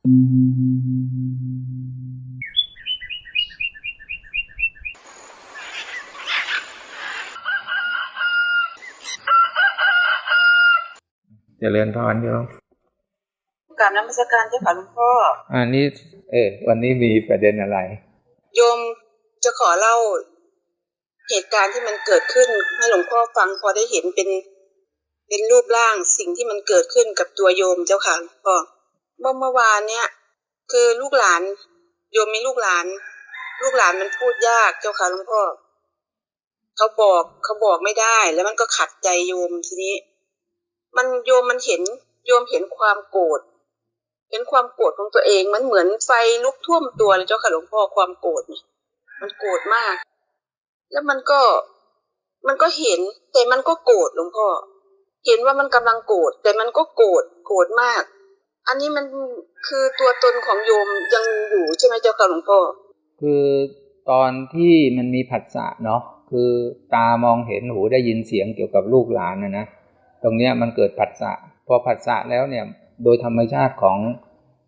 เจริญพรโยมกราบนมัสการเจ้าค่ะหลวงพ่อ อันนี้ เออวันนี้มีประเด็นอะไร โยมจะขอเล่าเหตุการณ์ที่มันเกิดขึ้นให้หลวงพ่อฟังพอได้เห็นเป็น เป็นรูปร่างสิ่งที่มันเกิดขึ้นกับตัวโยมเจ้าค่ะหลวงพ่อ เมื่อเมื่อวานเนี่ย คือลูกหลานโยมมีลูกหลาน ลูกหลานมันพูดยากเจ้าค่ะหลวงพ่อเขาบอกเขาบอกไม่ได้ แล้วมันก็ขัดใจโยมทีนี้ มันโยมมันเห็น โยมเห็นความโกรธเห็นความโกรธของตัวเองมันเหมือนไฟลุกท่วมตัวเลยเจ้าค่ะหลวงพ่อความโกรธเนี่ยมันโกรธมาก แล้วมันก็มันก็เห็นแต่มันก็โกรธหลวงพ่อ เห็นว่ามันกำลังโกรธแต่มันก็โกรธโกรธมาก อันนี้มันคือตัวตนของโยมยังอยู่ใช่ไหมเจ้าค่ะหลวงพ่อคือตอนที่มันมีผัสสะเนาะคือตามองเห็นหูได้ยินเสียงเกี่ยวกับลูกหลานนะนะตรงเนี้ยมันเกิดผัสสะพอผัสสะแล้วเนี่ยโดยธรรมชาติของ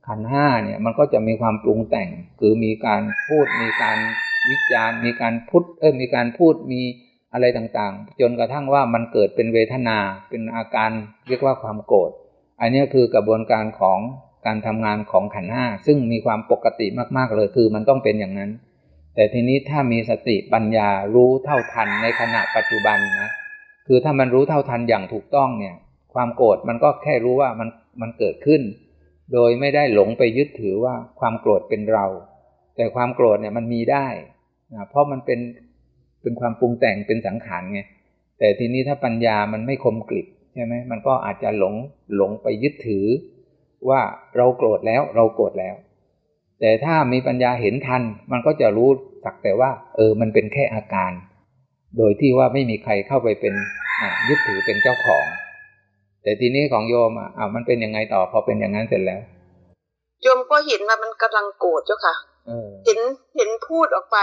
ขันห้าเนี่ยมันก็จะมีความปรุงแต่ง คือมีการพูดมีการวิจารณ์ มีการพูดเออมีการพูดมีอะไรต่างๆ จนกระทั่งว่ามันเกิดเป็นเวทนาเป็นอาการเรียกว่าความโกรธ อันนี้คือกระบวนการของการทำงานของขันธ์ห้าซึ่งมีความปกติมากๆเลยคือมันต้องเป็นอย่างนั้น แต่ทีนี้ถ้ามีสติปัญญารู้เท่าทันในขณะปัจจุบันนะคือถ้ามันรู้เท่าทันอย่างถูกต้องเนี่ยความโกรธมันก็แค่รู้ว่ามันมันเกิดขึ้น โดยไม่ได้หลงไปยึดถือว่าความโกรธเป็นเรา แต่ความโกรธเนี่ยมันมีได้นะเพราะมันเป็นเป็นความปรุงแต่งเป็นสังขารไงแต่ทีนี้ถ้าปัญญามันไม่คมกริบ ใช่ไหมมันก็อาจจะหลงหลงไปยึดถือ ว่าเราโกรธแล้วเราโกรธแล้ว แต่ถ้ามีปัญญาเห็นทัน มันก็จะรู้สักแต่ว่า เออมันเป็นแค่อาการ โดยที่ว่าไม่มีใครเข้าไปเป็นอะยึดถือเป็นเจ้าของ แต่ทีนี้ของโยมอะอะมันเป็นยังไงต่อพอเป็นอย่างนั้นเสร็จแล้วโยมก็เห็นว่ามันกำลังโกรธเจ้าค่ะเออเห็นเห็นพูดออกไป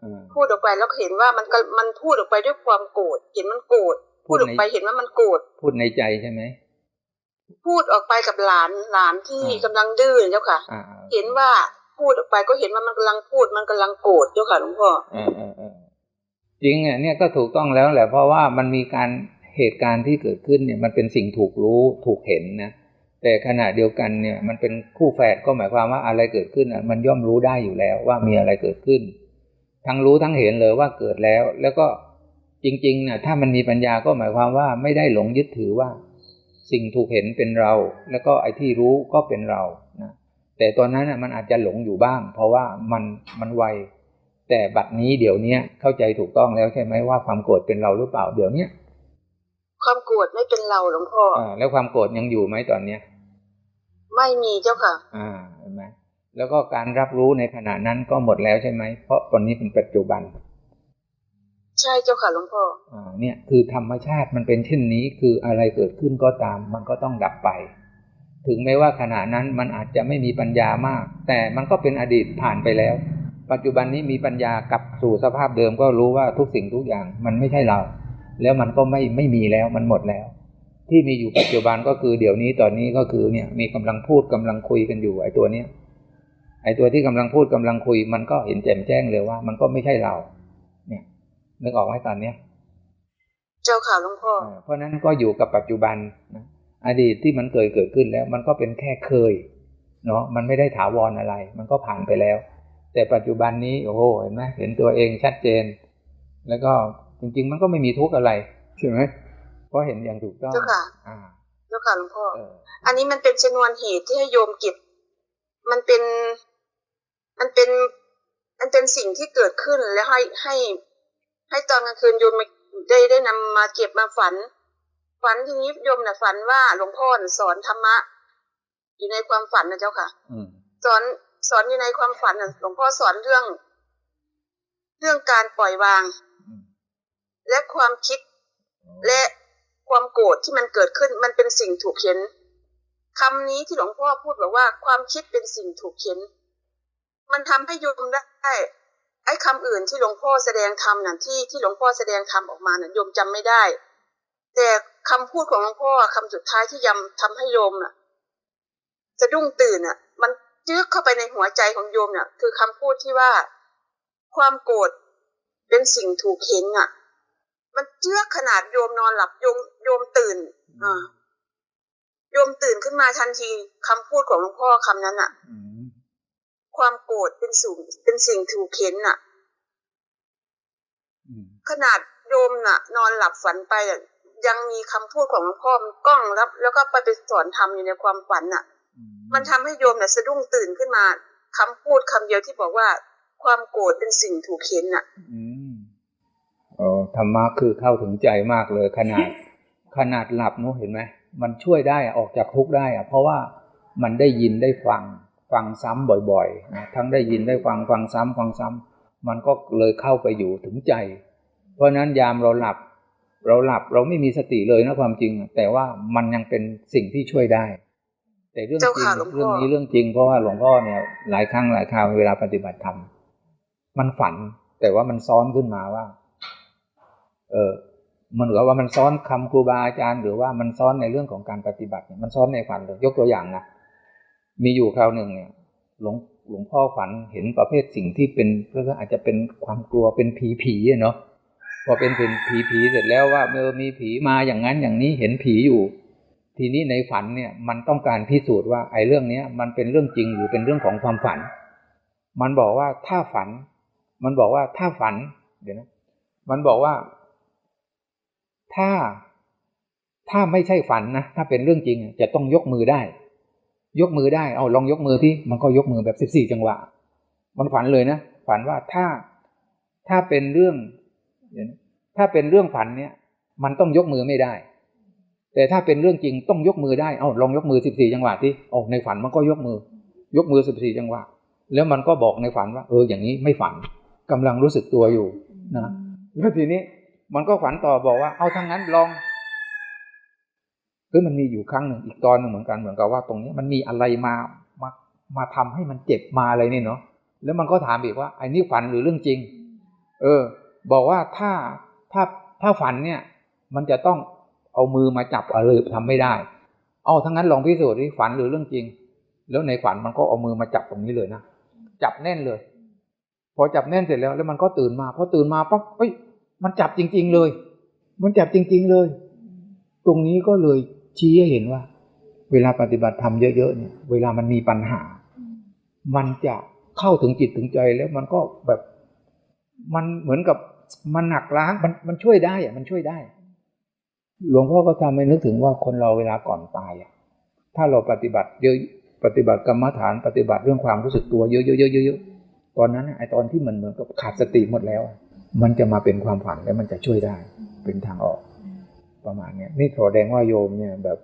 เออพูดออกไปแล้วเห็นว่ามันก็มันพูดออกไปด้วยความโกรธเห็นมันโกรธ พูดออกไปเห็นว่ามันโกรธพูดในใจใช่ไหมพูดออกไปกับหลานหลานที่อ่ากำลังดื้อเจ้าค่ะอ่าเห็นว่าพูดออกไปก็เห็นว่ามันกำลังพูดมันกำลังโกรธเจ้าค่ะหลวงพ่อเออเออเออจริงอะเนี่ยก็ถูกต้องแล้วแหละเพราะว่ามันมีการเหตุการณ์ที่เกิดขึ้นเนี่ยมันเป็นสิ่งถูกรู้ถูกเห็นนะแต่ขณะเดียวกันเนี่ยมันเป็นคู่แฝดก็หมายความว่าอะไรเกิดขึ้นอะมันย่อมรู้ได้อยู่แล้วว่ามีอะไรเกิดขึ้น ทั้งรู้ทั้งเห็นเลยว่าเกิดแล้ว แล้วก็ จริงๆเนี่ยถ้ามันมีปัญญาก็หมายความว่าไม่ได้หลงยึดถือว่า สิ่งถูกเห็นเป็นเรา แล้วก็ไอ้ที่รู้ก็เป็นเรานะแต่ตอนนั้นน่ะมันอาจจะหลงอยู่บ้าง เพราะว่ามันมันไวแต่บัดนี้เดี๋ยวเนี้ยเข้าใจถูกต้องแล้วใช่ไหมว่าความโกรธเป็นเราหรือเปล่าเดี๋ยวเนี้ยความโกรธไม่เป็นเราหลวงพ่ออ่าแล้วความโกรธยังอยู่ไหมตอนเนี้ยไม่มีเจ้าค่ะ อ่าเห็นไหมแล้วก็การรับรู้ในขณะนั้นก็หมดแล้วใช่ไหมเพราะตอนนี้เป็นปัจจุบัน ใช่เจ้าค่ะหลวงพ่ออ่าเนี่ยคือธรรมชาติมันเป็นเช่นนี้คืออะไรเกิดขึ้นก็ตาม มันก็ต้องดับไป ถึงแม้ว่าขณะนั้นมันอาจจะไม่มีปัญญามาก แต่มันก็เป็นอดีตผ่านไปแล้ว ปัจจุบันนี้มีปัญญากลับสู่สภาพเดิมก็รู้ว่าทุกสิ่งทุกอย่างมันไม่ใช่เรา แล้วมันก็ไม่ไม่มีแล้วมันหมดแล้ว ที่มีอยู่ปัจจุบันก็คือเดี๋ยวนี้ตอนนี้ก็คือเนี่ยมีกำลังพูดกำลังคุยกันอยู่ไอ้ตัวเนี้ยไอ้ตัวที่กำลังพูดกำลังคุย มันก็เห็นแจ่มแจ้งเลยว่า มันก็ไม่ใช่เรา นึกออกไหมตอนเนี้ย เจ้าค่ะหลวงพ่อเออเพราะฉะนั้นก็อยู่กับปัจจุบันนะอดีตที่มันเคยเกิดขึ้นแล้ว มันก็เป็นแค่เคย เนาะมันไม่ได้ถาวรอะไร มันก็ผ่านไปแล้ว แต่ปัจจุบันนี้โอ้โหเห็นไหมเห็นตัวเองชัดเจน แล้วก็จริง ๆ มันก็ไม่มีทุกข์อะไรใช่ไหมเพราะเห็นอย่างถูกต้องเจ้าค่ะอ่าเจ้าค่ะหลวงพ่อเอออันนี้มันเป็นชนวนเหตุที่ให้โยมเก็บมันเป็น มันเป็น มันเป็นสิ่งที่เกิดขึ้นแล้วให้ให้ ให้ตอนกลางคืนโยมมาได้ได้นำมาเก็บมาฝัน ฝันทีนี้โยมน่ะฝันว่าหลวงพ่อน่ะสอนธรรมะ อยู่ในความฝันนะเจ้าค่ะอืมสอนสอนอยู่ในความฝันน่ะหลวงพ่อสอนเรื่อง เรื่องการปล่อยวางอืมและความคิดและความโกรธที่มันเกิดขึ้นมันเป็นสิ่งถูกเข็นคำนี้ที่หลวงพ่อพูดบอกว่า ความคิดเป็นสิ่งถูกเข็นมันทำให้โยมได้ไอ้คำอื่นที่หลวงพ่อแสดงธรรมนั่นที่ที่หลวงพ่อแสดงธรรมออกมานั่นโยมจำไม่ได้ แต่คำพูดของหลวงพ่อคำสุดท้ายที่ยำทำให้โยมน่ะสะดุ้งตื่นอะ มันจึ๊กเข้าไปในหัวใจของโยมเนี่ยคือคำพูดที่ว่าความโกรธเป็นสิ่งถูกเข็นอะ มันเจือขนาดโยมนอนหลับโยมโยมตื่นอ่าโยมตื่นขึ้นมาทันทีคำพูดของหลวงพ่อคำนั้นอะ ความโกรธเป็นสิ่งเป็นสิ่งถูกเข็นอะอืมขนาดโยมน่ะ นอนหลับฝันไปอะยังมีคำพูดของหลวงพ่อมันกล้องแล้วแล้วก็ไปไปสอนทำอยู่ในความฝันน่ะอืมันทำให้โยมเนี่ยสะดุ้งตื่นขึ้นมาคำพูดคำเดียวที่บอกว่า ความโกรธเป็นสิ่งถูกเข็นน่ะอืมอ๋อธรรมะคือเข้าถึงใจมากเลย ขนาด ขนาดหลับเนอะเห็นไหมมันช่วยได้อะออกจากทุกข์ได้อะเพราะว่ามันได้ยินได้ฟัง ฟังซ้ำบ่อยๆนะทั้งได้ยินได้ฟังฟังซ้ำฟังซ้ำมันก็เลยเข้าไปอยู่ถึงใจ เพราะฉะนั้นยามเราหลับ เราหลับเราไม่มีสติเลยนะความจริงอะแต่ว่ามันยังเป็นสิ่งที่ช่วยได้ แต่เรื่องจเจ้าริงค่ะหลวงพ่อเรื่องนี้เรื่องจริงเพราะว่าหลวงพ่อเนี่ยหลายครั้งหลายคราวเวลาปฏิบัติธรรมมันฝันแต่ว่ามันซ้อนขึ้นมาว่า เออมันเหมือนว่ามันซ้อนคำครูบาอาจารย์ หรือว่ามันซ้อนในเรื่องของการปฏิบัติเนี่ยมันซ้อนในฝันเลยยกตัวอย่างนะ มีอยู่คราวหนึ่งเนี่ยหลวงหลวงพ่อฝันเห็นประเภทสิ่งที่เป็นก็อาจจะเป็นความกลัวเป็นผีผีอะเนาะพอเป็นเป็นผีผีเสร็จแล้วว่าเออมีผีมาอย่างนั้นอย่างนี้เห็นผีอยู่ ทีนี้ในฝันเนี่ยมันต้องการพิสูจน์ว่าไอ้เรื่องเนี้ยมันเป็นเรื่องจริงหรือเป็นเรื่องของความฝัน มันบอกว่าถ้าฝัน มันบอกว่าถ้าฝันเดี๋ยวนะมันบอกว่า ถ้าถ้าไม่ใช่ฝันนะถ้าเป็นเรื่องจริงจะต้องยกมือได้ ยกมือได้ เอาลองยกมือที่มันก็ยกมือแบบสิบสี่จังหวะ มันฝันเลยนะ ฝันว่าถ้าถ้าเป็นเรื่อง ถ้าเป็นเรื่องฝันเนี่ย มันต้องยกมือไม่ได้ แต่ถ้าเป็นเรื่องจริงต้องยกมือได้ เอาลองยกมือสิบสี่จังหวะที่โอ้ในฝันมันก็ยกมือ ยกมือสิบสี่จังหวะ แล้วมันก็บอกในฝันว่า เอออย่างนี้ไม่ฝันกำลังรู้สึกตัวอยู่นะแล้วทีนี้มันก็ฝันต่อบอกว่า เอาทั้งนั้นลอง คือมันมีอยู่ครั้งหนึ่งอีกตอนหนึ่งเหมือนกันเหมือนกับว่าตรงนี้มันมีอะไรมามามาทำให้มันเจ็บมาอะไรเนี่ยเนาะแล้วมันก็ถามอีกว่าไอ้นี่ฝันหรือเรื่องจริง เออ บอกว่าถ้าถ้าถ้าฝันเนี่ย มันจะต้องเอามือมาจับอะไรทำไม่ได้ เอาทั้งนั้นลองพิสูจน์ที่ฝันหรือเรื่องจริง แล้วในฝันมันก็เอามือมาจับตรงนี้เลยนะจับแน่นเลย พอจับแน่นเสร็จแล้ว แล้วมันก็ตื่นมาพอตื่นมาปั๊บเฮ้ยมันจับจริง ๆ เลย มันจับจริง ๆ เลย ตรงนี้ก็เลย ชี้ให้เห็นว่า เวลาปฏิบัติธรรมเยอะๆเนี่ยเวลามันมีปัญหา มันจะเข้าถึงจิตถึงใจแล้วมันก็แบบมันเหมือนกับมันหนักล้างมันมันช่วยได้อะมันช่วยได้ หลวงพ่อก็ทำให้นึกถึงว่าคนเราเวลาก่อนตายอะถ้าเราปฏิบัติเยอะปฏิบัติกรรมฐานปฏิบัติเรื่องความรู้สึกตัวเยอะๆๆๆๆตอนนั้นไอตอนที่มันเหมือนกับขาดสติหมดแล้ว มันจะมาเป็นความฝันแล้วมันจะช่วยได้เป็นทางออก ประมาณเนี้ยนี่แสดงว่าโยมเนี่ยแบบ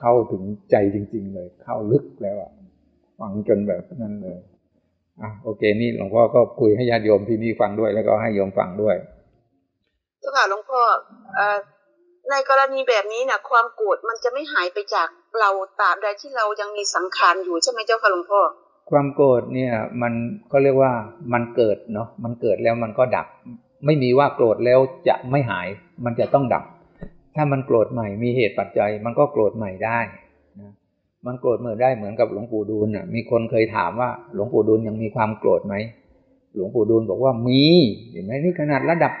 เข้าถึงใจจริง ๆ เลย เข้าลึกแล้วอะฟังจนแบบนั้นเลยอะโอเค นี่หลวงพ่อก็คุยให้ญาติโยมที่นี่ฟังด้วยแล้วก็ให้โยมฟังด้วยเจ้าค่ะหลวงพ่อเอ่อในกรณีแบบนี้เนี่ยความโกรธมันจะไม่หายไปจากเราตราบใดที่เรายังมีสังขารอยู่ใช่ไหมเจ้าค่ะหลวงพ่อความโกรธเนี่ยมันก็เรียกว่ามันเกิดเนาะมันเกิดแล้วมันก็ดับ ไม่มีว่าโกรธแล้วจะไม่หาย มันจะต้องดับ ถ้ามันโกรธใหม่มีเหตุปัจจัย มันก็โกรธใหม่ได้นะมันโกรธเมื่อได้เหมือนกับหลวงปู่ดูลน่ะมีคนเคยถามว่า หลวงปู่ดูลยังมีความโกรธไหมหลวงปู่ดูลบอกว่ามีเห็นไหมนี่ขนาดระดับ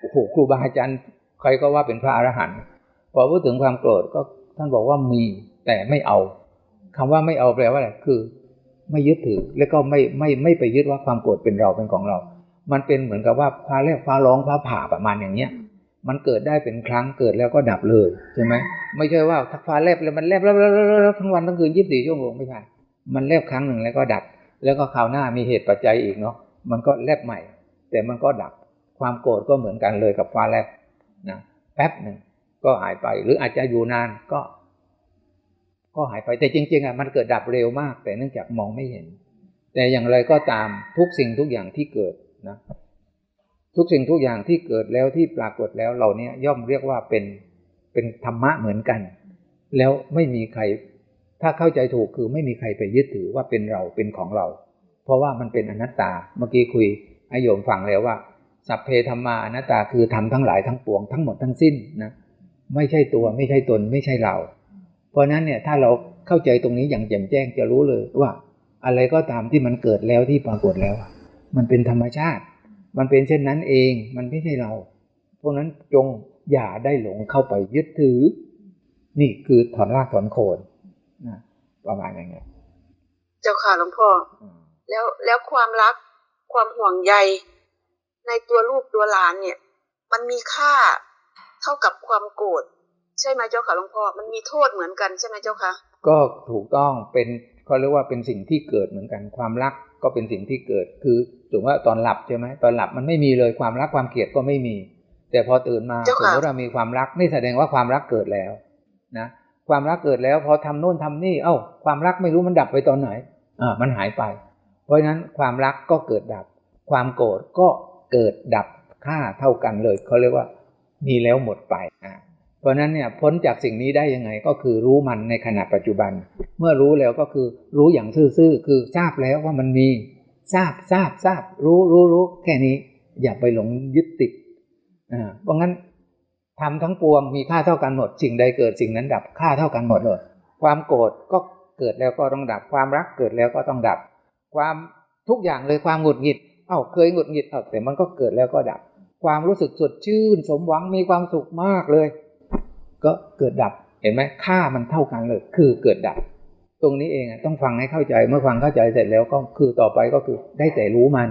โอ้โหครูบาอาจารย์ใครก็ว่าเป็นพระอรหันต์พอพูดถึงความโกรธก็ท่านบอกว่ามีแต่ไม่เอาคำว่าไม่เอาแปลว่าอะไรคือ ไม่ยึดถือแล้วก็ไม่ไม่ไม่ไปยึดว่าความโกรธเป็นเราเป็นของเรา มันเป็นเหมือนกับว่าฟ้าแลบฟ้าร้องฟ้าผ่าประมาณอย่างเนี้ย มันเกิดได้เป็นครั้งเกิดแล้วก็ดับเลยใช่ไหมไม่ใช่ว่าถ้าฟ้าแลบแล้วมันแลบแล้วแล้วทั้งวันทั้งคืนยี่สิบสี่ชั่วโมงไม่ใช่มันแลบครั้งหนึ่งแล้วก็ดับ แล้วก็คราวหน้ามีเหตุปัจจัยอีกเนาะมันก็แลบใหม่ แต่มันก็ดับความโกรธก็เหมือนกันเลยกับฟ้าแลบนะแป๊บหนึ่งก็หายไป หรืออาจจะอยู่นานก็ ก็หายไปแต่จริง ๆอะมันเกิดดับเร็วมาก แต่เนื่องจากมองไม่เห็น แต่อย่างไรก็ตามทุกสิ่งทุกอย่างที่เกิดนะ ทุกสิ่งทุกอย่างที่เกิดแล้วที่ปรากฏแล้วเหล่านี้ย่อมเรียกว่าเป็นเป็นธรรมะเหมือนกัน แล้วไม่มีใคร ถ้าเข้าใจถูกคือไม่มีใครไปยึดถือว่าเป็นเราเป็นของเรา เพราะว่ามันเป็นอนัตตาเมื่อกี้คุยให้โยมฟังแล้วว่า สัพเพธรรมาอนัตตาคือทำทั้งหลายทั้งปวงทั้งหมดทั้งสิ้นนะไม่ใช่ตัวไม่ใช่ตนไม่ใช่เรา เพราะนั้นเนี่ยถ้าเราเข้าใจตรงนี้อย่างแจ่มแจ้งจะรู้เลยว่า อะไรก็ตามที่มันเกิดแล้วที่ปรากฏแล้ว มันเป็นธรรมชาติ มันเป็นเช่นนั้นเอง มันไม่ใช่เรา เพราะฉะนั้นจงอย่าได้หลงเข้าไปยึดถือ นี่คือถอนรากถอนโคนนะประมาณอย่างเงี้ย เจ้าค่ะหลวงพ่ออืมแล้วแล้วความรักความห่วงใย ในตัวลูกตัวหลานเนี่ย มันมีค่าเท่ากับความโกรธใช่ไหมเจ้าค่ะหลวงพ่อ มันมีโทษเหมือนกันใช่ไหมเจ้าค่ะ ก็ถูกต้องเป็นเขาเรียกว่าเป็นสิ่งที่เกิดเหมือนกันความรัก ก็เป็นสิ่งที่เกิด คือสมมติว่าตอนหลับใช่ไหมตอนหลับมันไม่มีเลยความรักความเกลียดก็ไม่มี แต่พอตื่นมาเจ้าสมค่ะมติเรามีความรักนี่แสดงว่าความรักเกิดแล้วนะความรักเกิดแล้วพอทำโน่นทำนี่ เอ้า ความรักไม่รู้มันดับไปตอนไหนอ่ามันหายไป เพราะฉะนั้นความรักก็เกิดดับ ความโกรธก็เกิดดับค่าเท่ากันเลยเขาเรียกว่ามีแล้วหมดไปอ่า เพราะนั้นเนี่ยพ้นจากสิ่งนี้ได้ยังไงก็คือรู้มันในขณะปัจจุบัน เมื่อรู้แล้วก็คือรู้อย่างซื่อๆคือทราบแล้วว่ามันมี ทราบทราบทราบ รู้รู้รู้แค่นี้ อย่าไปหลงยึดติดอ่าเพราะงั้นทำทั้งปวงมีค่าเท่ากันหมดสิ่งใดเกิดสิ่งนั้นดับค่าเท่ากันหมดเลยความโกรธก็เกิดแล้วก็ต้องดับความรักเกิดแล้วก็ต้องดับ ความทุกอย่างเลยความหงุดหงิด เอ้าเคยหงุดหงิดเอ้าแต่มันก็เกิดแล้วก็ดับ ความรู้สึกสดชื่น สมหวังมีความสุขมากเลย ก็เกิดดับเห็นไหมค่ามันเท่ากันเลย คือเกิดดับ ตรงนี้เองอะต้องฟังให้เข้าใจเมื่อฟังเข้าใจเสร็จแล้วก็คือต่อไปก็คือได้แต่รู้มัน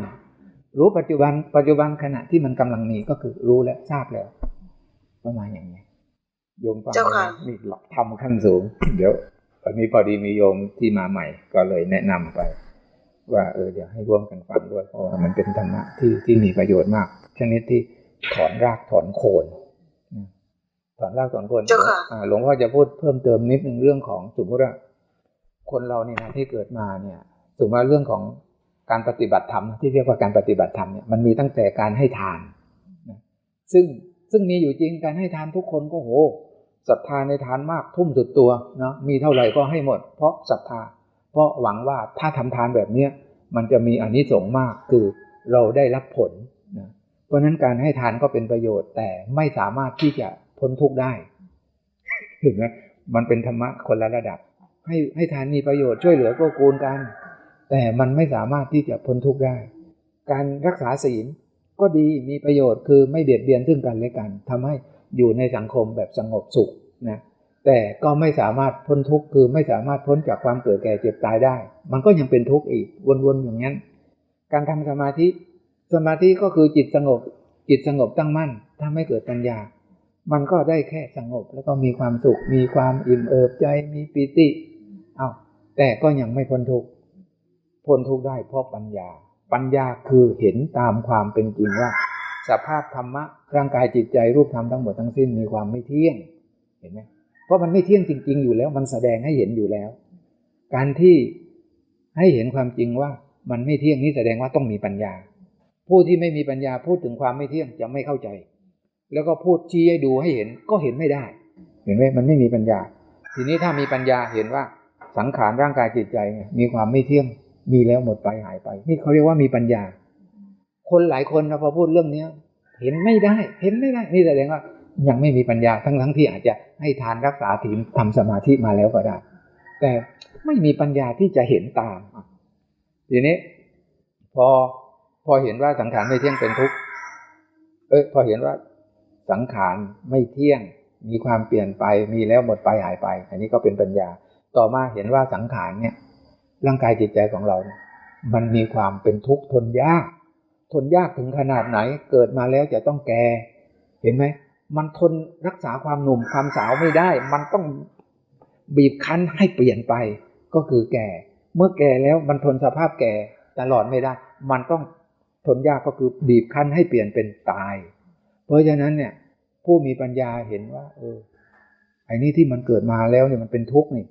รู้ปัจจุบันปัจจุบันขณะที่มันกำลังมีก็คือรู้แล้วทราบแล้ว ประมาณอย่างนี้โยมฟังเจ้าค่ะไหมนี่หลักธรรมขั้นสูง เดี๋ยววันนี้พอดีมีโยมที่มาใหม่ก็เลยแนะนำไป ว่าเออเดี๋ยวให้ร่วมกันฟังด้วยเพราะว่ามันเป็นธรรมะที่ที่มีประโยชน์มากชนิดที่ถอนรากถอนโคนนะ ถอนรากถอนโคนเจ้าค่ะอ่าหลวงพ่อจะพูดเพิ่มเติมนิดนึงเรื่องของสมมติว่าคนเราเนี่ยนะที่เกิดมาเนี่ยสมมติว่าเรื่องของการปฏิบัติธรรมที่เรียกว่าการปฏิบัติธรรมเนี่ยมันมีตั้งแต่การให้ทานนะซึ่งซึ่งมีอยู่จริงการให้ทานทุกคนก็โหศรัทธาในทานมากทุ่มสุดตัวเนาะมีเท่าไหร่ก็ให้หมด เพราะศรัทธา เพราะหวังว่าถ้าทำทานแบบเนี้ยมันจะมีอานิสงส์มากคือเราได้รับผลนะเพราะฉะนั้นการให้ทานก็เป็นประโยชน์แต่ไม่สามารถที่จะ พ้นทุกข์ได้เห็นไหมมันเป็นธรรมะคนละระดับ ให้ให้ทานมีประโยชน์ช่วยเหลือก็กูลกัน แต่มันไม่สามารถที่จะพ้นทุกข์ได้ การรักษาศีลก็ดีมีประโยชน์คือไม่เบียดเบียนซึ่งกันและกันทำให้อยู่ในสังคมแบบสงบสุขนะแต่ก็ไม่สามารถพ้นทุกข์คือไม่สามารถพ้นจากความเกิดแก่เจ็บตายได้ มันก็ยังเป็นทุกข์อีกวนๆอย่างนั้น การทำสมาธิ สมาธิก็คือจิตสงบ จิตสงบตั้งมั่นถ้าไม่เกิดปัญญา มันก็ได้แค่สงบแล้วก็มีความสุข มีความอิ่มเอิบใจมีปิติเอาแต่ก็ยังไม่พ้นทุกข์พ้นทุกข์ได้เพราะปัญญา ปัญญาคือเห็นตามความเป็นจริงว่า สภาพธรรมะร่างกายจิตใจรูปธรรมทั้งหมดทั้งสิ้นมีความไม่เที่ยงเห็นไหมเพราะมันไม่เที่ยงจริง ๆ อยู่แล้ว มันแสดงให้เห็นอยู่แล้ว การที่ให้เห็นความจริงว่ามันไม่เที่ยงนี่แสดงว่าต้องมีปัญญา ผู้ที่ไม่มีปัญญาพูดถึงความไม่เที่ยงจะไม่เข้าใจ แล้วก็พูดชี้ให้ดูให้เห็นก็เห็นไม่ได้ เห็นไหมมันไม่มีปัญญา ทีนี้ถ้ามีปัญญาเห็นว่าสังขารร่างกายจิตใจเนี่ยมีความไม่เที่ยงมีแล้วหมดไปหายไปนี่เขาเรียกว่ามีปัญญา คนหลายคนนะพอพูดเรื่องเนี้ยเห็นไม่ได้ เห็นไม่ได้ นี่แสดงว่ายังไม่มีปัญญาทั้งทั้งที่อาจจะให้ทานรักษาศีลทำสมาธิมาแล้วก็ได้ แต่ไม่มีปัญญาที่จะเห็นตามทีนี้ พอพอเห็นว่าสังขารไม่เที่ยงเป็นทุกข์เอ้ยพอเห็นว่า สังขารไม่เที่ยง มีความเปลี่ยนไปมีแล้วหมดไปหายไป อันนี้ก็เป็นปัญญา ต่อมาเห็นว่าสังขารเนี่ยร่างกายจิตใจของเราเนี่ยมันมีความเป็นทุกข์ทนยาก ทนยากถึงขนาดไหนเกิดมาแล้วจะต้องแก่ เห็นไหมมันทนรักษาความหนุ่มความสาวไม่ได้ มันต้องบีบคั้นให้เปลี่ยนไป ก็คือแก่ เมื่อแก่แล้วมันทนสภาพแก่ตลอดไม่ได้ มันต้องทนยากก็คือบีบคั้นให้เปลี่ยนเป็นตาย เพราะฉะนั้นเนี่ย ผู้มีปัญญาเห็นว่า เออไอ้นี่ที่มันเกิดมาแล้วเนี่ยมันเป็นทุกข์นี่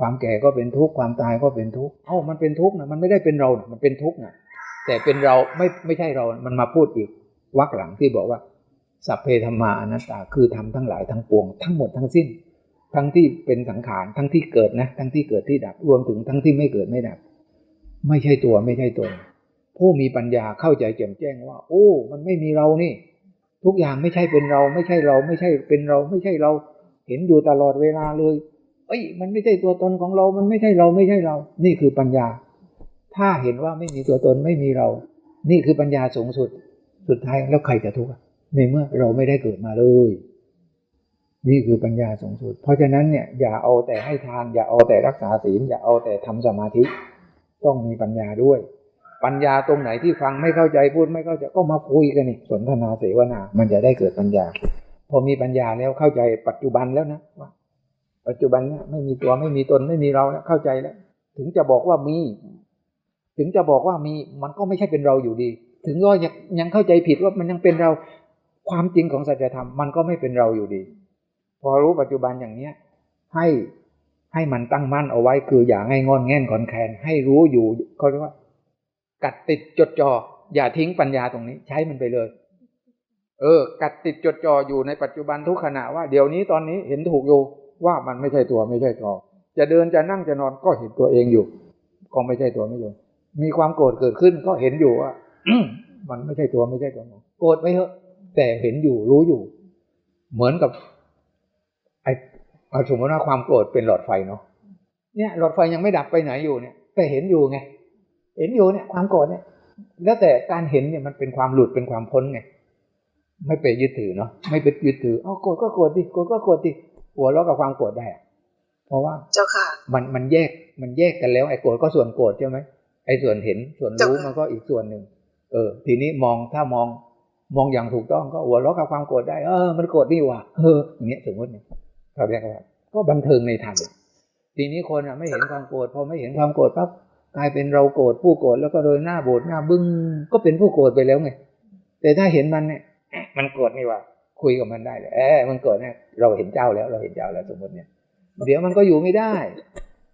ความแก่ก็เป็นทุกข์ความตายก็เป็นทุกข์เอ้ามันเป็นทุกข์นะมันไม่ได้เป็นเรานะมันเป็นทุกข์นะแต่เป็นเราไม่ไม่ใช่เรา มันมาพูดอีกวรรคหลังที่บอกว่า สัพเพธรรมาอนัตตาคือทำทั้งหลายทั้งปวงทั้งหมดทั้งสิ้น ทั้งที่เป็นสังขารทั้งที่เกิดนะ ทั้งที่เกิดที่ดับรวมถึงทั้งที่ไม่เกิดไม่ดับ ไม่ใช่ตัวไม่ใช่ตนผู้มีปัญญาเข้าใจแจ่มแจ้งว่า โอ้ มันไม่มีเรานี่ ทุกอย่างไม่ใช่เป็นเรา ไม่ใช่เรา ไม่ใช่เป็นเรา ไม่ใช่เรา เห็นอยู่ตลอดเวลาเลย เอ้ย มันไม่ใช่ตัวตนของเรา มันไม่ใช่เราไม่ใช่เรา นี่คือปัญญา ถ้าเห็นว่าไม่มีตัวตนไม่มีเรา นี่คือปัญญาสูงสุด สุดท้ายแล้วใครจะทุกข์ในเมื่อเราไม่ได้เกิดมาเลย นี่คือปัญญาสูงสุด เพราะฉะนั้นเนี่ยอย่าเอาแต่ให้ทาน อย่าเอาแต่รักษาศีล อย่าเอาแต่ทำสมาธิ ต้องมีปัญญาด้วย ปัญญาตรงไหนที่ฟังไม่เข้าใจพูดไม่เข้าใจก็มาคุยกันนี่สนทนาเสวนา มันจะได้เกิดปัญญา พอมีปัญญาแล้วเข้าใจปัจจุบันแล้วนะว่า ปัจจุบันเนี่ยไม่มีตัวไม่มีตนไม่มีเราแล้วเข้าใจแล้ว ถึงจะบอกว่ามี ถึงจะบอกว่ามีมันก็ไม่ใช่เป็นเราอยู่ดี ถึงก็ยังยังเข้าใจผิดว่ามันยังเป็นเราความจริงของสัจธรรมมันก็ไม่เป็นเราอยู่ดี พอรู้ปัจจุบันอย่างเนี้ยให้ให้มันตั้งมั่นเอาไว้คืออย่างให้งอนแง่นขอนแคนให้รู้อยู่เขาเรียกว่า กัดติดจดจอ่ออย่าทิ้งปัญญาตรงนี้ ใช้มันไปเลย เออ กัดติดจดจ่ออยู่ในปัจจุบันทุกขณะว่าเดี๋ยวนี้ตอนนี้เห็นถูกอยู่ว่ามันไม่ใช่ตัวไม่ใช่ตัวจะเดินจะนั่งจะนอนก็เห็นตัวเองอยู่ ก็ไม่ใช่ตัวไม่ใช่มีความโกรธเกิดขึ้นก็เห็นอยู่ว่ามันไม่ใช่ตัวไม่ใช่ตัวโกรธไปเถอะแต่เห็นอยู่รู้อยู่ เหมือนกับไอ้เอาสมมติว่าความโกรธเป็นหลอดไฟเนาะเนี่ยหลอดไฟยังไม่ดับไปไหนอยู่เนี่ย แต่เห็นอยู่ไง เห็นอยู่เนี่ยความโกรธเนี่ย แล้วแต่การเห็นเนี่ยมันเป็นความหลุดเป็นความพ้นไงไม่ไปยึดถือเนาะไม่ไปยึดถืออ๋อโกรธก็โกรธดิโกรธก็โกรธดิหัวเราะกับความโกรธได้อะเพราะว่าเจ้าค่ะ มันมันแยกมันแยกกันแล้วไอ้โกรธก็ส่วนโกรธใช่ไหมไอ้ส่วนเห็นส่วนรู้จ้ะมันก็อีกส่วนหนึ่งเออ ทีนี้มองถ้ามองมองอย่างถูกต้องก็หัวเราะกับความโกรธได้เออมันโกรธนี่หว่าเอออย่างเงี้ยสมมติเนี่ยเขาเรียกว่าก็บันเทิงในธรรมทีนี้คนอะไม่เห็นความโกรธพอไม่เห็นความโกรธปั๊บ กลายเป็นเราโกรธผู้โกรธแล้วก็โดยหน้าโบดหน้าบึ้งก็เป็นผู้โกรธไปแล้วไงแต่ถ้าเห็นมันเนี่ยเอ๊ะมันโกรธนี่หว่า คุยกับมันได้เลยเออมันโกรธเนี่ยเราเห็นเจ้าแล้ว เราเห็นเจ้าแล้วสมมติเนี่ยเดี๋ยวมันก็อยู่ไม่ได้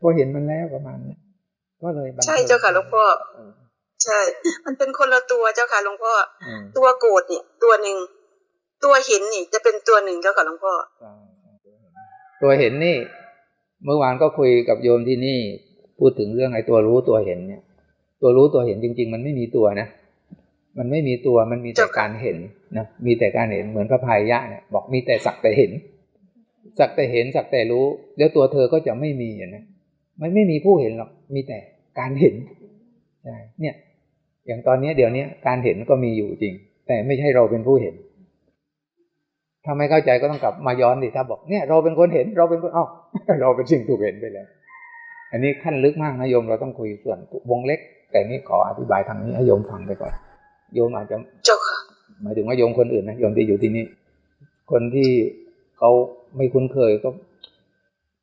พอเห็นมันแล้วประมาณนี้ก็เลยบันทิงใช่เจ้าค่ะหลวงพ่อเออใช่ มันเป็นคนละตัวเจ้าค่ะหลวงพ่อเออตัวโกรธเนี่ย ตัวหนึ่งตัวเห็นนี่จะเป็นตัวหนึ่งเจ้าค่ะหลวงพ่อตัวเห็นนี่ เมื่อวานก็คุยกับโยมที่นี่ พูดถึงเรื่องไอ้ตัวรู้ตัวเห็นเนี่ย ตัวรู้ตัวเห็นจริง ๆ มันไม่มีตัวนะมันไม่มีตัวมันมีแต่การเห็นนะมีแต่การเห็นเหมือนพระพายยะเนี่ยบอกมีแต่สักแต่เห็น สักแต่เห็นสักแต่รู้ แล้วตัวเธอก็จะไม่มีอย่างนั้มันไม่มีผู้เห็นหรอกมีแต่การเห็นใช่เนี่ยอย่างตอนนี้เดี๋ยวนี้การเห็นก็มีอยู่จริง แต่ไม่ใช่เราเป็นผู้เห็นถ้าไม่เข้าใจก็ต้องกลับมาย้อนดิถ้าบอกเนี่ยเราเป็นคนเห็นเราเป็นคนอ้าเราเป็นสิ่งถูกเห็นไปแล้ว อันนี้ขั้นลึกมากนะโยมเราต้องคุยส่วนวงเล็ก แต่นี่ขออธิบายทางนี้ให้โยมฟังไปก่อน โยมอาจจะเจ้าค่ะหมายถึงว่าโยมคนอื่นนะโยมที่อยู่ที่นี่คนที่เขาไม่คุ้นเคยก็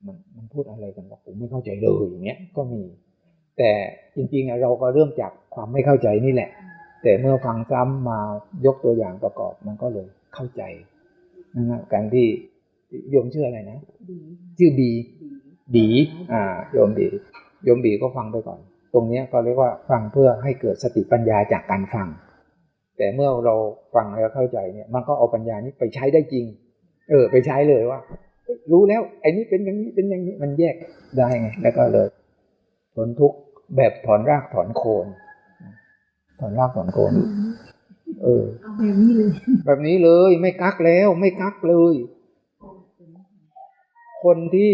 มันมันพูดอะไรกันวะผมไม่เข้าใจเลยอย่างเงี้ยก็มี แต่จริงๆเราก็เริ่มจากความไม่เข้าใจนี่แหละ แต่เมื่อฟังซ้ำมายกตัวอย่างประกอบมันก็เลยเข้าใจนะฮะการที่โยมชื่ออะไรนะชื่อบี บีอ่าโยมบีโยมบีก็ฟังไปก่อน ตรงเนี้ยก็เรียกว่าฟังเพื่อให้เกิดสติปัญญาจากการฟัง แต่เมื่อเราฟังแล้วเข้าใจเนี่ย มันก็เอาปัญญานี้ไปใช้ได้จริง เออ ไปใช้เลยว่าเฮ้ยรู้แล้วไอ้นี้เป็นอย่างนี้เป็นอย่างนี้มันแยกได้ไงแล้วก็เลยพ้นทุกข์แบบถอนรากถอนโคนถอนรากถอนโคนเออเอาแบบนี้เลย แบบนี้เลยไม่กักแล้ว ไม่กักเลย คนที่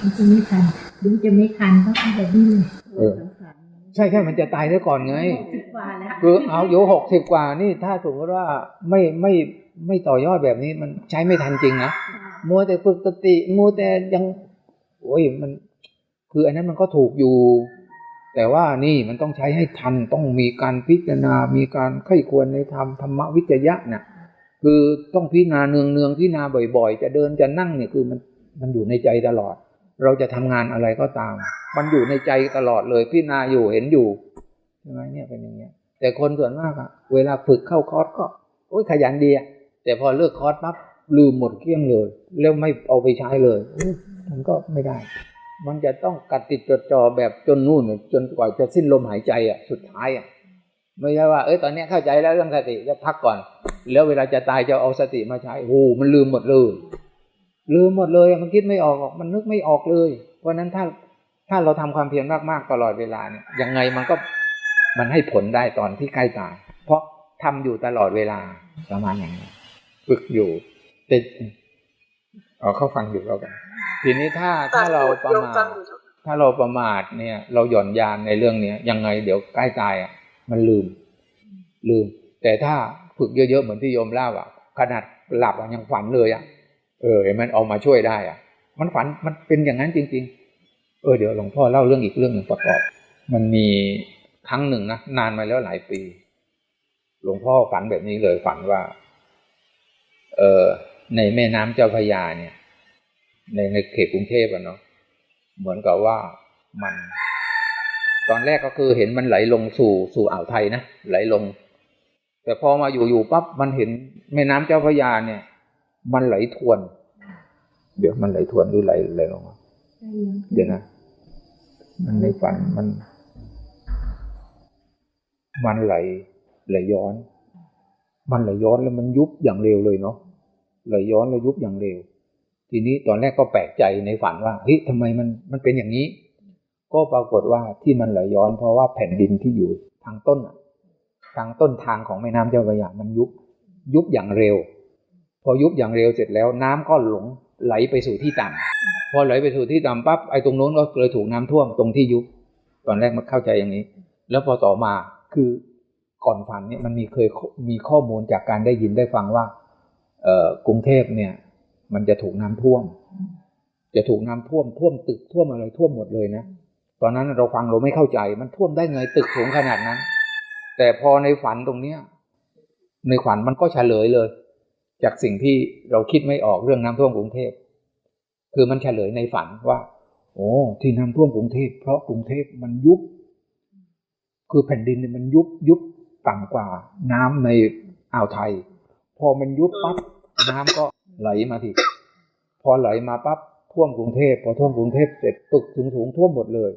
มันจะไม่ทันดูจะไม่ทันต้องเอาแบบนี้เลยเออใช่ใช่มันจะตายซะก่อนไงสิบกว่าแล้วคือเอาอายุหกสิบกว่านี่ถ้าสมมติว่าไม่ไม่ไม่ต่อยอดแบบนี้มันใช้ไม่ทันจริงนะมัวแต่ฝึกสติมัวแต่ยังโอ้ยมัน คืออันนั้นมันก็ถูกอยู่ แต่ว่านี่มันต้องใช้ให้ทันต้องมีการพิจารณา มีการไข้ควรในธรรมธรรมวิจยะน่ะคือต้องพิจารณาเนืองเนืองๆพิจารณาบ่อย ๆ จะเดินจะนั่งเนี่ยคือมัน มันอยู่ในใจตลอด เราจะทำงานอะไรก็ตาม มันอยู่ในใจตลอดเลยพิจารณาอยู่เห็นอยู่ใช่ไหมเนี่ยเป็นอย่างเงี้ย แต่คนส่วนมากอะเวลาฝึกเข้าคอร์สก็โอ้ยขยันดีอะแต่พอเลิกคอร์สปั๊บลืมหมดเกลี้ยงเลย แล้วไม่เอาไปใช้เลยมันก็ไม่ได้ มันจะต้องกัดติดจดจ่อแบบจนนู่นจนกว่าจะสิ้นลมหายใจอะสุดท้ายอะไม่ใช่ว่าเอ้ยตอนนี้เข้าใจแล้วเรื่องสติจะพักก่อน แล้วเวลาจะตายจะเอาสติมาใช้โอ้มันลืมหมดเลย ลืมหมดเลยมันคิดไม่ออกมันนึกไม่ออกเลยเพราะนั้นถ้าถ้าเราทำความเพียรมากๆตลอดเวลาเนี่ยยังไงมันก็มันให้ผลได้ตอนที่ใกล้ตายเพราะทำอยู่ตลอดเวลาประมาณอย่างนี้ฝึกอยู่แต่เอาเข้าฟังอยู่แล้วกัน ทีนี้ถ้าถ้าเราประมาทถ้าเราประมาทเนี่ย เราหย่อนยานในเรื่องเนี้ยยังไงเดี๋ยวใกล้ตายอะ มันลืม ลืม แต่ถ้าฝึกเยอะๆเหมือนที่โยมเล่าอะ ขนาดหลับอะยังฝันเลยอะ เออเห็นมันเอามาช่วยได้อะ มันฝันมันเป็นอย่างนั้นจริง ๆ เออเดี๋ยวหลวงพ่อเล่าเรื่องอีกเรื่องหนึ่งประกอบ มันมีครั้งหนึ่งนะนานมาแล้วหลายปี หลวงพ่อฝันแบบนี้เลยฝันว่า เออในแม่น้ำเจ้าพระยาเนี่ย ในในเขตกรุงเทพอะเนาะเหมือนกับว่ามัน ตอนแรกก็คือเห็นมันไหลลงสู่สู่อ่าวไทยนะไหลลง แต่พอมาอยู่อยู่ปั๊บมันเห็นแม่น้ำเจ้าพระยาเนี่ย มันไหลทวน เดี๋ยวมันไหลทวนหรือไหลไหลลงวะเดี๋ยวนะ มันในฝันมัน มันไหลไหลย้อน มันไหลย้อนแล้วมันยุบอย่างเร็วเลยเนาะไหลย้อนแล้วยุบอย่างเร็ว ทีนี้ตอนแรกก็แปลกใจในฝันว่าเฮ้ยทำไมมันมันเป็นอย่างนี้ ก็ปรากฏว่าที่มันไหลย้อน เพราะว่าแผ่นดินที่อยู่ทางต้นอะทางต้นทางของแม่น้ำเจ้าพระยามันยุบยุบอย่างเร็ว พอยุบอย่างเร็วเสร็จแล้วน้ำก็หลงไหลไปสู่ที่ต่ำพอไหลไปสู่ที่ต่ำปั๊บไอ้ตรงโน้นก็เลยถูกน้ำท่วมตรงที่ยุบตอนแรกมันเข้าใจอย่างนี้ แล้วพอต่อมาคือก่อนฝันเนี่ยมันมีเคยมีข้อมูลจากการได้ยินได้ฟังว่า เอ่อกรุงเทพเนี่ย มันจะถูกน้ำท่วม จะถูกน้ำท่วมท่วมตึกท่วมอะไรท่วมหมดเลยนะตอนนั้นเราฟังเราไม่เข้าใจมันท่วมได้ไงตึกสูงขนาดนั้น แต่พอในฝันตรงเนี้ย ในฝันมันก็เฉลยเลย จากสิ่งที่เราคิดไม่ออกเรื่องน้ำท่วมกรุงเทพ คือมันเฉลยในฝันว่า โอ้ที่น้ำท่วมกรุงเทพเพราะกรุงเทพมันยุบ คือแผ่นดินเนี่ยมันยุบยุบต่ำกว่าน้ำในอ่าวไทย พอมันยุบปั๊บน้ำก็ไหลมาทีพอไหลมาปั๊บท่วมกรุงเทพพอท่วมกรุงเทพเสร็จตึกสูงสูงท่วมหมดเลย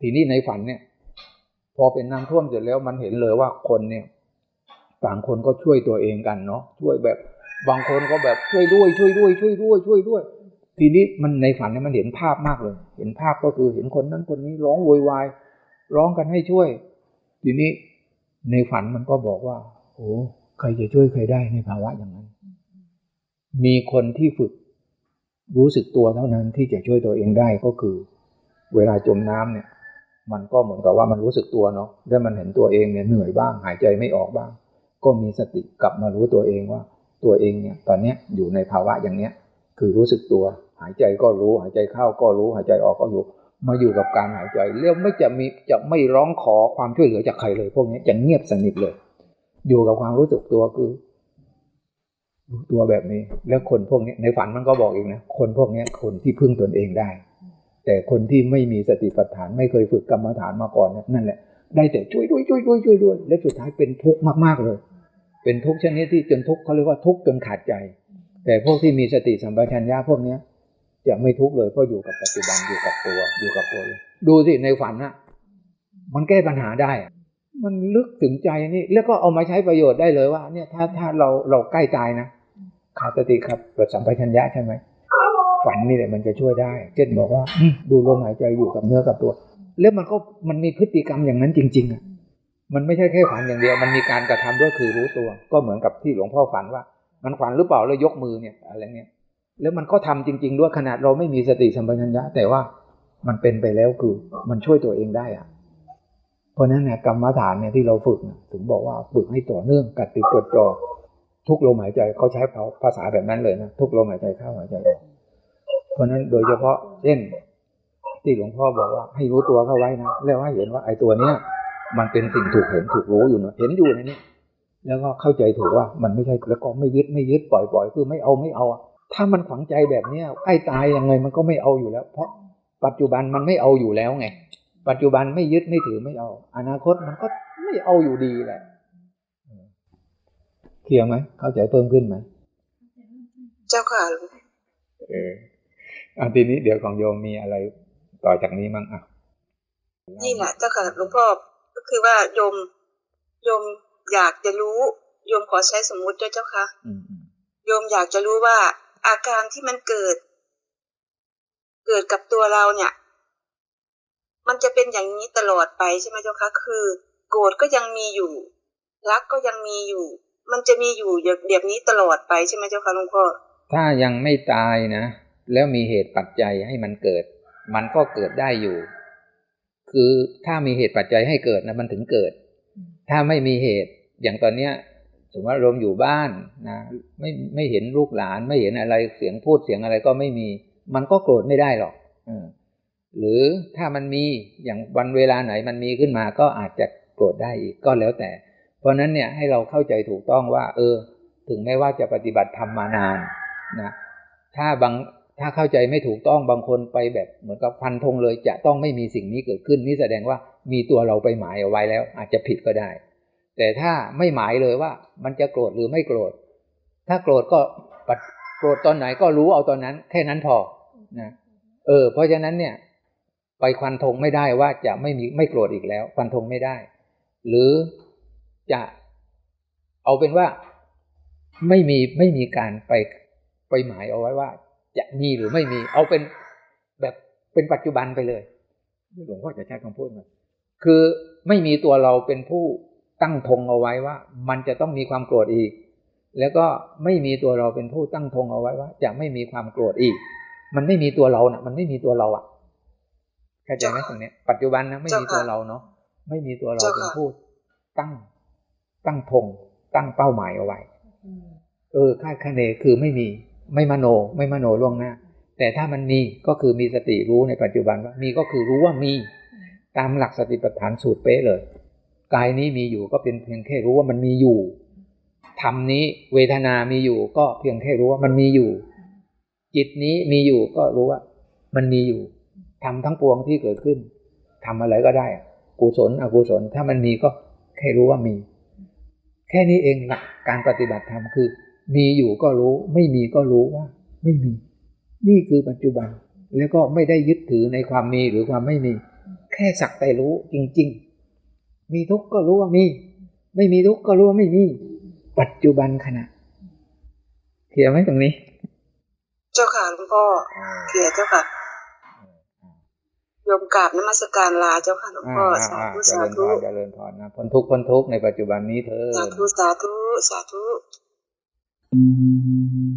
ทีนี้ในฝันเนี่ย พอเป็นน้ำท่วมเสร็จแล้วมันเห็นเลยว่าคนเนี่ย ต่างคนก็ช่วยตัวเองกันเนาะช่วยแบบ บางคนก็แบบช่วยด้วยช่วยด้วย ช่วยด้วย ช่วยด้วย ทีนี้มันในฝันเนี่ยมันเห็นภาพมากเลย เห็นภาพก็คือเห็นคนนั้นคนนี้ร้องโวยวายร้องกันให้ช่วย ทีนี้ในฝันมันก็บอกว่าโอ้ใครจะช่วยใครได้ในภาวะอย่างนั้น มีคนที่ฝึกรู้สึกตัวเท่านั้นที่จะช่วยตัวเองได้ก็คือ เวลาจมน้ำเนี่ย มันก็เหมือนกับว่ามันรู้สึกตัวเนาะแล้วมันเห็นตัวเองเนี่ยเหนื่อยบ้างหายใจไม่ออกบ้าง ก็มีสติกลับมารู้ตัวเองว่า ตัวเองเนี่ยตอนเนี้ยอยู่ในภาวะอย่างเนี้ยคือรู้สึกตัว หายใจก็รู้หายใจเข้าก็รู้หายใจออกก็อยู่ มาอยู่กับการหายใจแล้วไม่จะมีจะไม่ร้องขอความช่วยเหลือจากใครเลย พวกนี้จะเงียบสนิทเลย อยู่กับความรู้สึกตัวคือรู้ตัวแบบนี้ แล้วคนพวกนี้ในฝันมันก็บอกเองนะคนพวกนี้คนที่พึ่งตนเองได้ แต่คนที่ไม่มีสติปัฏฐานไม่เคยฝึกกรรมฐานมาก่อนนั่นแหละได้แต่ช่วยด้วยช่วยด้วยช่วยด้วย และสุดท้ายเป็นทุกข์มากๆเลย เป็นทุกข์ชนิดที่จนทุกข์เขาเรียกว่าทุกข์จนขาดใจ แต่พวกที่มีสติสัมปชัญญะพวกเนี้ยจะไม่ทุกข์เลยเพราะอยู่กับปัจจุบันอยู่กับตัวอยู่กับตัวเลยดูสิในฝันอะมันแก้ปัญหาได้อะมันลึกถึงใจนี่แล้วก็เอามาใช้ประโยชน์ได้เลยว่า เนี่ยถ้าถ้าเราเราใกล้ตายนะขาดสติครับเกิดสัมปชัญญะใช่ไหมฝันนี่แหละมันจะช่วยได้ เช่นบอกว่าอืมดูลมหายใจอยู่กับเนื้อกับตัว แล้วมันก็มันมีพฤติกรรมอย่างนั้นจริง ๆอะ มันไม่ใช่แค่ฝันอย่างเดียว มันมีการกระทำด้วยคือรู้ตัว ก็เหมือนกับที่หลวงพ่อฝันว่า มันฝันหรือเปล่าแล้วยกมือเนี่ยอะไรเงี้ยแล้วมันก็ทำจริง ๆ ด้วยขนาดเราไม่มีสติสัมปชัญญะ แต่ว่ามันเป็นไปแล้วคือมันช่วยตัวเองได้อะเพราะนั้นเนี่ยกรรมฐานเนี่ยที่เราฝึกถึงบอกว่าฝึกให้ต่อเนื่องกัดติดจดจ่อทุกลมหายใจเขาใช้ภาษาแบบนั้นเลยนะทุกลมหายใจเข้าหายใจออกเพราะฉะนั้นโดยเฉพาะเช่น ที่หลวงพ่อบอกว่าให้รู้ตัวเข้าไว้นะแล้วให้เห็นว่าไอ้ตัวเนี้ย มันเป็นสิ่งถูกเห็นถูกรู้อยู่นะเห็นอยู่ในนี้ แล้วก็เข้าใจถูกว่ามันไม่ใช่แล้วก็ไม่ยึดไม่ยึดปล่อยปล่อยคือไม่เอาไม่เอาอะถ้ามันฝังใจแบบเนี้ยใกล้ตายยังไงมันก็ไม่เอาอยู่แล้ว เพราะปัจจุบันมันไม่เอาอยู่แล้วไง ปัจจุบันไม่ยึดไม่ถือไม่เอา อนาคตมันก็ไม่เอาอยู่ดีแหละเคลียร์ไหมเข้าใจเพิ่มขึ้นไหมเจ้าค่ะเอออะทีนี้เดี๋ยวของโยมมีอะไรต่อจากนี้มั้งอะนี่แหละเจ้าค่ะหลวงพ่อ ก็คือว่าโยมโยมอยากจะรู้โยมขอใช้สมมุติด้วยเจ้าค่ะอืมอืมโยมอยากจะรู้ว่าอาการที่มันเกิด เกิดกับตัวเราเนี่ย มันจะเป็นอย่างนี้ตลอดไปใช่ไหมเจ้าคะคือ โกรธก็ยังมีอยู่ รักก็ยังมีอยู่ มันจะมีอยู่แบบนี้ตลอดไปใช่ไหมเจ้าคะหลวงพ่อถ้ายังไม่ตายนะ แล้วมีเหตุปัจจัยให้มันเกิด มันก็เกิดได้อยู่ คือถ้ามีเหตุปัจจัยให้เกิดนะมันถึงเกิด ถ้าไม่มีเหตุอย่างตอนเนี้ยสมมติว่าโรมอยู่บ้านนะไม่ไม่เห็นลูกหลานไม่เห็นอะไรเสียงพูดเสียงอะไรก็ไม่มี มันก็โกรธไม่ได้หรอกเออหรือถ้ามันมีอย่างวันเวลาไหนมันมีขึ้นมาก็อาจจะโกรธได้อีกก็แล้วแต่ เพราะฉะนั้นเนี่ยให้เราเข้าใจถูกต้องว่า เออ ถึงแม้ว่าจะปฏิบัติธรรมมานานนะถ้าบาง ถ้าเข้าใจไม่ถูกต้องบางคนไปแบบเหมือนกับฟันธงเลย จะต้องไม่มีสิ่งนี้เกิดขึ้นนี่แสดงว่ามีตัวเราไปหมายเอาไว้แล้ว อาจจะผิดก็ได้ แต่ถ้าไม่หมายเลยว่า มันจะโกรธหรือไม่โกรธ ถ้าโกรธก็โกรธตอนไหนก็รู้เอาตอนนั้น แค่นั้นพอนะเออ เพราะฉะนั้นเนี่ย ไปควันธงไม่ได้ว่าจะไม่มีไม่โกรธอีกแล้วควันธงไม่ได้ หรือจะเอาเป็นว่าไม่มีไม่มีการไปไปหมายเอาไว้ว่า จะมีหรือไม่มี เอาเป็นแบบเป็นปัจจุบันไปเลยหลวงพ่อจะใช้คำพูดมาคือไม่มีตัวเราเป็นผู้ตั้งธงเอาไว้ว่า มันจะต้องมีความโกรธอีก แล้วก็ไม่มีตัวเราเป็นผู้ตั้งธงเอาไว้ว่า จะไม่มีความโกรธอีก มันไม่มีตัวเรานะ่ะ มันไม่มีตัวเราอะ่ะเข้าใจไหมตรงเนี้ยปัจจุบันนะไม่มีตัวเราเนาะไม่มีตัวเราเป็นผู้ตั้ง ตั้งธงตั้งเป้าหมายเอาไว้เออคาดคะเนคือไม่มี ไม่มโน ไม่มโนล่วงหน้า แต่ถ้ามันมีก็คือมีสติรู้ในปัจจุบันว่ามีก็คือรู้ว่ามี ตามหลักสติปัฏฐานสูตรเป๊ะเลย กายนี้มีอยู่ก็เป็นเพียงแค่รู้ว่ามันมีอยู่ธรรมนี้เวทนามีอยู่ ก็เพียงแค่รู้ว่ามันมีอยู่ จิตนี้มีอยู่ก็รู้ว่า มันมีอยู่ทำทั้งปวงที่เกิดขึ้นทำอะไรก็ได้ กุศลอกุศลถ้ามันมีก็แค่รู้ว่ามี แค่นี้เองหลักการปฏิบัติธรรมคือ มีอยู่ก็รู้ ไม่มีก็รู้ว่า ไม่มี นี่คือปัจจุบัน แล้วก็ไม่ได้ยึดถือในความมีหรือความไม่มี แค่สักแต่รู้จริง ๆ มีทุกข์ก็รู้ว่ามี ไม่มีทุกข์ก็รู้ว่าไม่มี ปัจจุบันขณะเคลียร์ไหมตรงนี้ เจ้าค่ะหลวงพ่อเคลียร์เจ้าค่ะโยมกราบนมัสการลาเจ้าค่ะหลวงพ่อสาธุเจสาริญพธุรเจริญพรนะพ้นทุกข์พ้นทุกข์ในปัจจุบันนี้เธอสาธุสาธุสาธุ Thank you.